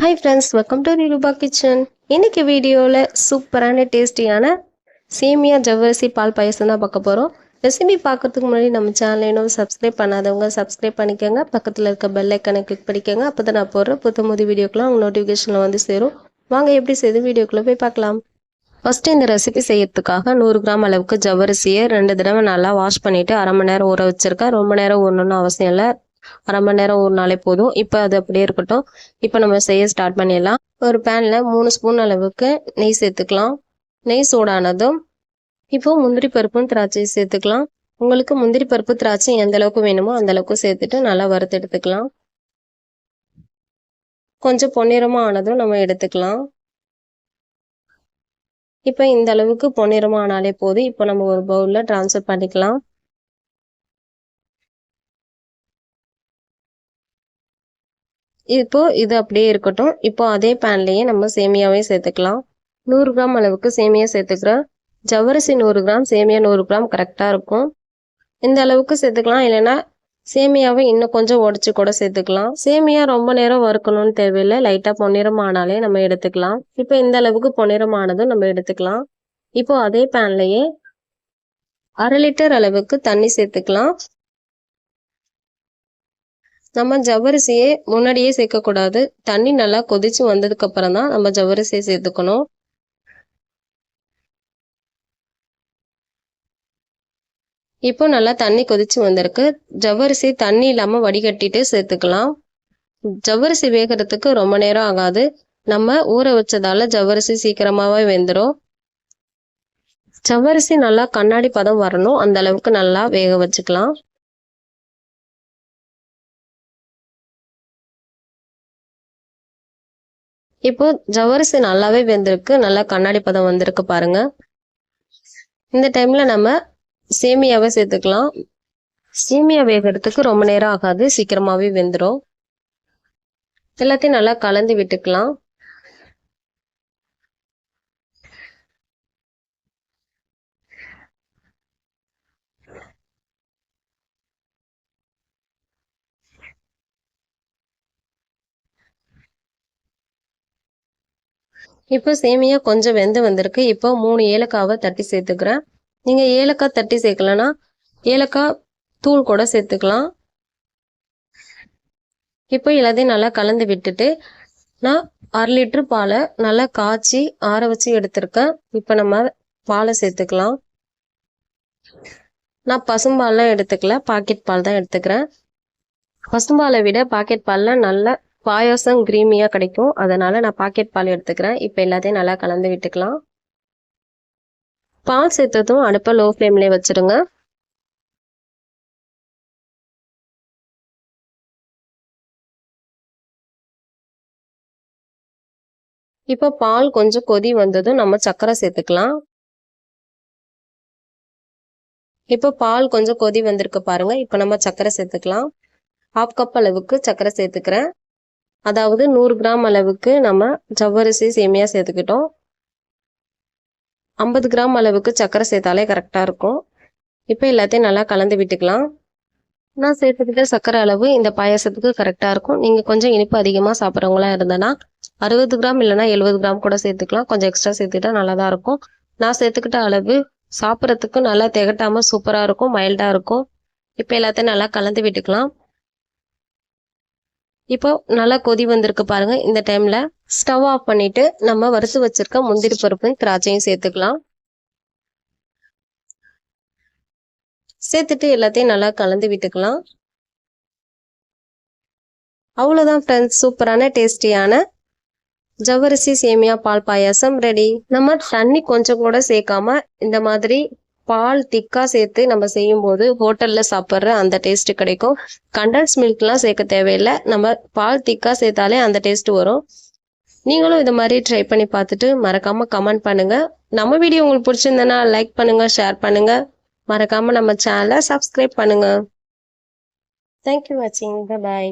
Hi friends welcome to Rupa kitchen இன்னைக்கு வீடியோவில் சூப்பரான டேஸ்டியான சேமியா ஜவ்வரிசி பால் பாயசம் தான் பார்க்க போகிறோம் ரெசிபி பார்க்கறதுக்கு முன்னாடி நம்ம சேனல் இன்னும் சப்ஸ்கிரைப் பண்ணாதவங்க சப்ஸ்கிரைப் பண்ணிக்கோங்க. பக்கத்தில் இருக்க பெல் ஐக்கனை கிளிக் பண்ணிக்கோங்க. அப்போ தான் நான் போடுற புத்த முதி வீடியோக்கெலாம் உங்கள் நோட்டிஃபிகேஷனில் வந்து சேரும். வாங்க எப்படி செய்து வீடியோக்குள்ளே போய் பார்க்கலாம். ஃபஸ்ட்டு இந்த ரெசிபி செய்யறதுக்காக நூறு கிராம் அளவுக்கு ஜவ்வரிசியை ரெண்டு தடவை நல்லா வாஷ் பண்ணிவிட்டு அரை மணி நேரம் ஊற வச்சுருக்கேன். ரொம்ப நேரம் ஊறணும்னு அவசியம் இல்லை. அரை மணி நேரம் ஊறினாலே போதும். இப்போ அது அப்படியே இருக்கட்டும். இப்போ நம்ம செய்ய ஸ்டார்ட் பண்ணிடலாம். ஒரு பேனில் மூணு ஸ்பூன் அளவுக்கு நெய் சேர்த்துக்கலாம். நெய் சூடானதும் இப்போ முந்திரி பருப்பும் திராட்சையும் சேர்த்துக்கலாம். உங்களுக்கு முந்திரி பருப்பு திராட்சை எந்த அளவுக்கு வேணுமோ அந்த அளவுக்கு சேர்த்துட்டு நல்லா வறுத்து எடுத்துக்கலாம். கொஞ்சம் பொன்னிறமா ஆனதும் நம்ம எடுத்துக்கலாம். இப்போ இந்த அளவுக்கு பொன்னிறமா ஆனாலே போதும். இப்போ நம்ம ஒரு பவுலில் ட்ரான்ஸ்ஃபர் பண்ணிக்கலாம். இப்போ இது அப்படியே இருக்கட்டும். இப்போ அதே பேன்லேயே நம்ம சேமியாவே சேர்த்துக்கலாம். நூறு கிராம் அளவுக்கு சேமியா சேர்த்துக்கிறேன் ஜவ்வரிசி நூறு கிராம் சேமியா நூறு கிராம் கரெக்டாக இருக்கும். இந்த அளவுக்கு சேர்த்துக்கலாம். இல்லைன்னா சேமியாவை இன்னும் கொஞ்சம் உடச்சி கூட சேர்த்துக்கலாம். சேமியா ரொம்ப நேரம் வறுக்கணும்னு தேவையில்லை. லைட்டாக பொன்னிறம் ஆனாலே நம்ம எடுத்துக்கலாம். இப்போ இந்த அளவுக்கு பொன்னிறம் ஆனதும் நம்ம எடுத்துக்கலாம். இப்போ அதே பேன்லேயே அரை லிட்டர் அளவுக்கு தண்ணி சேர்த்துக்கலாம். நம்ம ஜவ்வரிசியை முன்னாடியே சேர்க்கக்கூடாது. தண்ணி நல்லா கொதிச்சு வந்ததுக்கு அப்புறம் தான் நம்ம ஜவ்வரிசியை சேர்த்துக்கணும். இப்போ நல்லா தண்ணி கொதிச்சு வந்திருக்கு. ஜவ்வரிசி தண்ணி இல்லாமல் வடிகட்டிட்டு சேர்த்துக்கலாம். ஜவ்வரிசி வேகிறதுக்கு ரொம்ப நேரம் ஆகாது. நம்ம ஊற வச்சதால ஜவ்வரிசி சீக்கிரமாவே வெந்துடும் ஜவ்வரிசி நல்லா கண்ணாடி பதம் வரணும். அந்த அளவுக்கு நல்லா வேக வச்சுக்கலாம். இப்போ ஜவரிசி நல்லாவே வெந்திருக்கு. நல்லா கண்ணாடி பதம் வந்திருக்கு பாருங்க. இந்த டைம்ல நம்ம சேமியாவை சேர்த்துக்கலாம். சேமியா வேகிறதுக்கு ரொம்ப நேரம் ஆகாது. சீக்கிரமாவே வெந்துடும் எல்லாத்தையும் நல்லா கலந்து விட்டுக்கலாம். இப்போ சேமியா கொஞ்சம் வெந்து வந்திருக்கு. இப்போ மூணு ஏலக்காவை தட்டி சேர்த்துக்கிறேன். நீங்கள் ஏலக்காய் தட்டி சேர்க்கலன்னா ஏலக்காய் தூள் கூட சேர்த்துக்கலாம். இப்போ எல்லாத்தையும் நல்லா கலந்து விட்டுட்டு நான் அரை லிட்டரு பாலை நல்லா காய்ச்சி ஆற வச்சு எடுத்திருக்கேன். இப்போ நம்ம பாலை சேர்த்துக்கலாம். நான் பசும்பால்லாம் எடுத்துக்கல பாக்கெட் பால் தான் எடுத்துக்கிறேன். பசும்பாலை விட பாக்கெட் பாலில் நல்ல பாயாசம் கிரீமியாக கிடைக்கும். அதனால் நான் பாக்கெட் பால் எடுத்துக்கிறேன். இப்போ எல்லாத்தையும் நல்லா கலந்து விட்டுக்கலாம். பால் சேர்த்ததும் அடுப்பை லோ ஃப்ளேம்லேயே வச்சுருங்க இப்போ பால் கொஞ்சம் கொதி வந்ததும் நம்ம சர்க்கரை சேர்த்துக்கலாம். இப்போ பால் கொஞ்சம் கொதி வந்திருக்கு பாருங்க. இப்போ நம்ம சர்க்கரை சேர்த்துக்கலாம். ஹாஃப் கப் அளவுக்கு சர்க்கரை சேர்த்துக்கிறேன். அதாவது நூறு கிராம் அளவுக்கு நம்ம ஜவ்வரிசி சேமியா சேர்த்துக்கிட்டோம். ஐம்பது கிராம் அளவுக்கு சர்க்கரை சேர்த்தாலே கரெக்டாக இருக்கும். இப்போ எல்லாத்தையும் நல்லா கலந்து விட்டுக்கலாம். நான் சேர்த்துக்கிட்ட சர்க்கரை அளவு இந்த பாயாசத்துக்கு கரெக்டாக இருக்கும். நீங்கள் கொஞ்சம் இனிப்பு அதிகமாக சாப்பிட்றவங்களா இருந்தனா அறுபது கிராம் இல்லைனா எழுபது கிராம் கூட சேர்த்துக்கலாம். கொஞ்சம் எக்ஸ்ட்ரா சேர்த்துக்கிட்டா நல்லா தான் இருக்கும். நான் சேர்த்துக்கிட்ட அளவு சாப்பிட்றதுக்கு நல்லா திகட்டாமல் சூப்பராக இருக்கும் மைல்டாக இருக்கும். இப்போ எல்லாத்தையும் நல்லா கலந்து விட்டுக்கலாம். இப்போ நல்லா கொதி வந்திருக்கு பாருங்க. இந்த டைம்ல ஸ்டவ் ஆஃப் பண்ணிட்டு நம்ம வறுத்து வச்சிருக்க முந்திரி பருப்பும் திராட்சையும் சேர்த்துக்கலாம். சேர்த்துட்டு எல்லாத்தையும் நல்லா கலந்து விட்டுக்கலாம். அவ்வளோதான் ஃப்ரெண்ட்ஸ் சூப்பரான டேஸ்டியான ஜவ்வரிசி சேமியா பால் பாயாசம் ரெடி நம்ம தண்ணி கொஞ்சம் கூட சேர்க்காம இந்த மாதிரி பால் திக்காக சேர்த்து நம்ம செய்யும்போது ஹோட்டலில் சாப்பிட்ற அந்த டேஸ்ட் கிடைக்கும். கண்டன்ஸ் மில்க்லாம் சேர்க்க தேவையில்லை. நம்ம பால் திக்காக சேர்த்தாலே அந்த டேஸ்ட் வரும். நீங்களும் இது மாதிரி ட்ரை பண்ணி பார்த்துட்டு மறக்காமல் கமெண்ட் பண்ணுங்கள் நம்ம வீடியோ உங்களுக்கு பிடிச்சிருந்தனா லைக் பண்ணுங்கள் ஷேர் பண்ணுங்கள் மறக்காமல் நம்ம சேனலை சப்ஸ்கிரைப் பண்ணுங்கள் தேங்க்யூ வாட்சிங் பாய்